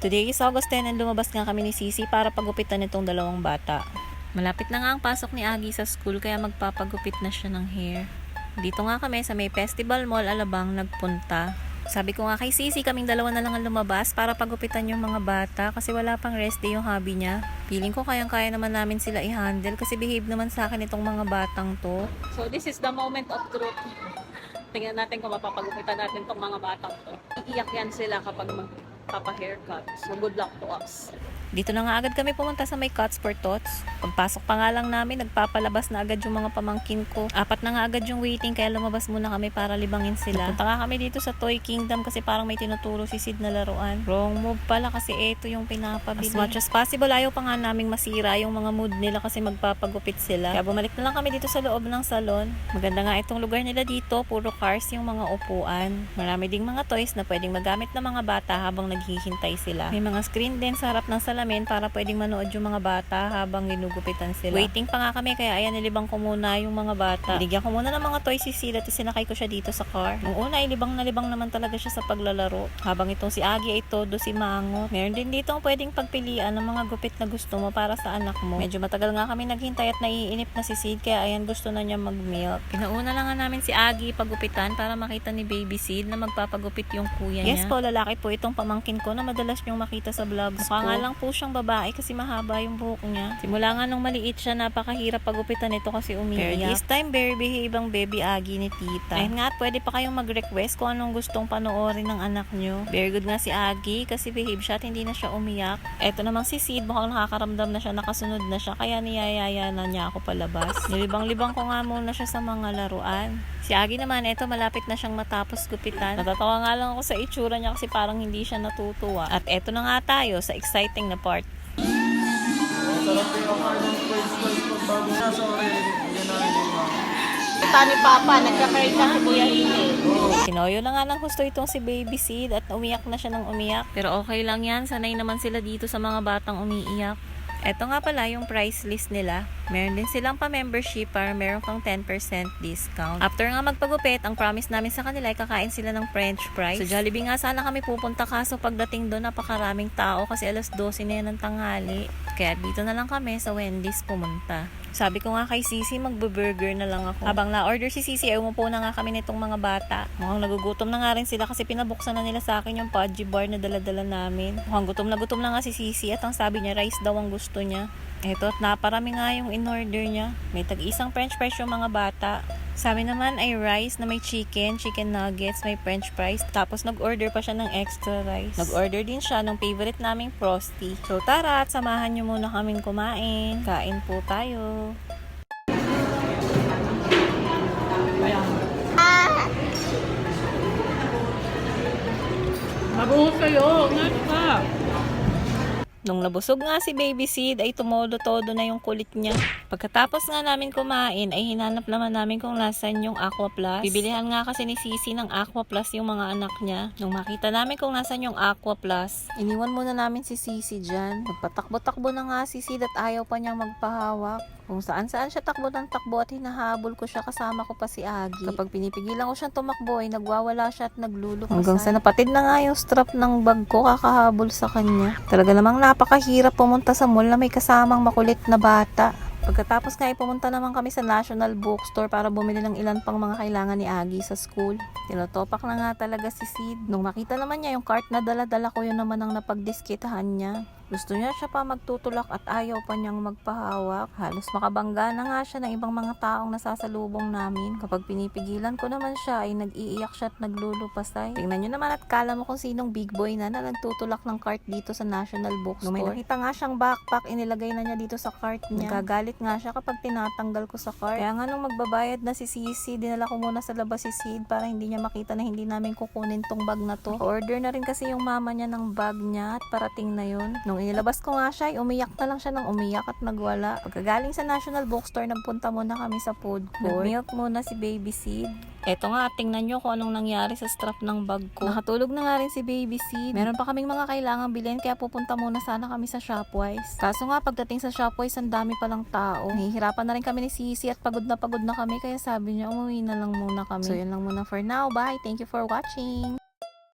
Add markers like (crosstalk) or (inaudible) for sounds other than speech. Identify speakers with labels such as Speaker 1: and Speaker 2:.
Speaker 1: Today is August 10 and lumabas nga kami ni Sisi para pagupitan itong dalawang bata. Malapit na nga ang pasok ni Agi sa school kaya magpapagupit na siya ng hair. Dito nga kami sa may Festival Mall Alabang nagpunta. Sabi ko nga kay Sisi, kaming dalawa na lang ang lumabas para pagupitan yung mga bata kasi wala pang rest day yung hobby niya. Feeling ko kayang-kaya naman namin sila i-handle kasi behave naman sa akin itong mga batang to. So this is the moment of truth. Tingnan natin kung mapapagupitan natin tong mga batang to. Iiyak yan sila kapag magpapa-haircut. So good luck to us. Dito na nga agad kami pumunta sa may Cuts for Tots. Pagpasok pa nga lang namin, nagpapalabas na agad yung mga pamangkin ko. Apat na nga agad yung waiting, kaya lumabas muna kami para libangin sila. Punta nga kami dito sa Toy Kingdom kasi parang may tinuturo si Sid na laruan. Wrong move pala kasi ito yung pinapabili. As much as possible, ayaw pa nga naming masira yung mga mood nila kasi magpapagupit sila. Kaya bumalik na lang kami dito sa loob ng salon. Maganda nga itong lugar nila dito, puro cars yung mga upuan. Marami ding mga toys na pwedeng magamit ng mga bata habang naghihintay sila. May mga screen din sa harap ng salamin para pwedeng manood yung mga bata habang ginugupitan sila. Waiting pa nga kami kaya ayan nilibang ko muna yung mga bata. Binigyan ko muna ng mga toys si Sila at sinakay ko siya dito sa car. Nung una ilibang na libang naman talaga siya sa paglalaro. Habang itong si Agi ay todo si Mango. Meron din dito ang pwedeng pagpilian ng mga gupit na gusto mo para sa anak mo. Medyo matagal nga kami naghintay at naiinip na si Sid kaya ayan gusto na niya mag-milk. Pinauna lang nga namin si Agi pagupitan para makita ni Baby Sid na magpapagupit yung kuya niya. Yes po, lalaki po itong pamangkin ko na madalas niyong makita sa vlogs ko. nga lang po siyang babae kasi mahaba yung buhok niya. Simula nga nung maliit siya, napakahirap pagupitan ito kasi umiiyak. Pero this time, very behave ang baby Agi ni tita. Ayun nga, at pwede pa kayong mag-request kung anong gustong panoorin ng anak nyo. Very good nga si Agi kasi behave siya at hindi na siya umiyak. Eto namang si Sid, mukhang nakakaramdam na siya, nakasunod na siya, kaya niyayaya na niya ako palabas. (laughs) Nilibang-libang ko nga muna siya sa mga laruan. Si Agi naman, eto malapit na siyang matapos gupitan. Natatawa nga lang ako sa itsura niya kasi parang hindi siya natutuwa. At eto na nga tayo sa exciting na part.
Speaker 2: Sarap din ang ng french fries pag bago na sa orin. Yan na yung mga.
Speaker 3: Ta ni Papa, nagkakaroon na si Kuya.
Speaker 1: Sinoyo na nga ng gusto itong si Baby Sid at umiyak na siya ng umiyak. Pero okay lang yan, sanay naman sila dito sa mga batang umiiyak. Eto nga pala yung price list nila. Meron din silang pa-membership para meron kang 10% discount. After nga magpagupit, ang promise namin sa kanila ay kakain sila ng french fries. Sa Jollibee nga sana kami pupunta kaso pagdating doon napakaraming tao kasi alas 12 na yan ng tanghali. Kaya dito na lang kami sa Wendy's pumunta. Sabi ko nga kay Sisi, magbe-burger na lang ako. Habang na-order si Sisi, ay umupo na nga kami nitong mga bata. Mukhang nagugutom na nga rin sila kasi pinabuksan na nila sa akin yung pudgy bar na daladala namin. Mukhang gutom na gutom na nga si Sisi at ang sabi niya, rice daw ang gusto niya. Eto at naparami nga yung in-order niya. May tag-isang french fries yung mga bata. Sabi naman ay rice na may chicken, chicken nuggets, may french fries. Tapos nag-order pa siya ng extra rice. Nag-order din siya ng favorite naming frosty. So tara at samahan niyo muna kaming kumain. Kain po tayo.
Speaker 3: Mabuhos kayo, ngat ka.
Speaker 1: Nung nabusog nga si Baby Sid ay tumodo-todo na yung kulit niya. Pagkatapos nga namin kumain ay hinanap naman namin kung nasan yung Aqua Plus. Bibilihan nga kasi ni Sisi ng Aqua Plus yung mga anak niya. Nung makita namin kung nasan yung Aqua Plus, iniwan muna namin si Sisi dyan. Nagpatakbo-takbo na nga si Sid at ayaw pa niyang magpahawak. Kung saan saan siya takbo ng takbo at hinahabol ko siya kasama ko pa si Agi. Kapag pinipigilan ko siyang tumakbo ay nagwawala siya at naglulukasan. Hanggang sa napatid na nga yung strap ng bag ko kakahabol sa kanya. Talaga namang napakahirap pumunta sa mall na may kasamang makulit na bata. Pagkatapos nga ay pumunta naman kami sa National Bookstore para bumili ng ilan pang mga kailangan ni Agi sa school. Tinutopak na nga talaga si Sid. Nung makita naman niya yung cart na dala-dala ko yun naman ang napagdiskitahan niya. Gusto niya siya pa magtutulak at ayaw pa niyang magpahawak. Halos makabangga na nga siya ng ibang mga taong nasasalubong namin. Kapag pinipigilan ko naman siya ay nag-iiyak siya at naglulupasay. Tingnan niyo naman at kala mo kung sinong big boy na na nagtutulak ng cart dito sa National Bookstore. Nung may nakita nga siyang backpack, inilagay na niya dito sa cart niya. Nagagalit nga siya kapag tinatanggal ko sa cart. Kaya nga nung magbabayad na si Sisi, dinala ko muna sa labas si Sid para hindi niya makita na hindi namin kukunin tong bag na to. Order na rin kasi yung mama niya ng bag niya at parating na yun. Nung inilabas ko nga siya, umiyak na lang siya ng umiyak at nagwala. Pagkagaling sa National Bookstore, nagpunta muna kami sa food court. Nag-milk muna si Baby Sid. Eto nga, tingnan nyo kung anong nangyari sa strap ng bag ko. Nakatulog na nga rin si Baby C. Meron pa kaming mga kailangang bilhin kaya pupunta muna sana kami sa Shopwise. Kaso nga, pagdating sa Shopwise, ang dami palang tao. Nahihirapan na rin kami ni Sisi at pagod na pagod na kami kaya sabi niya umuwi na lang muna kami. So yun lang muna for now. Bye! Thank you for watching!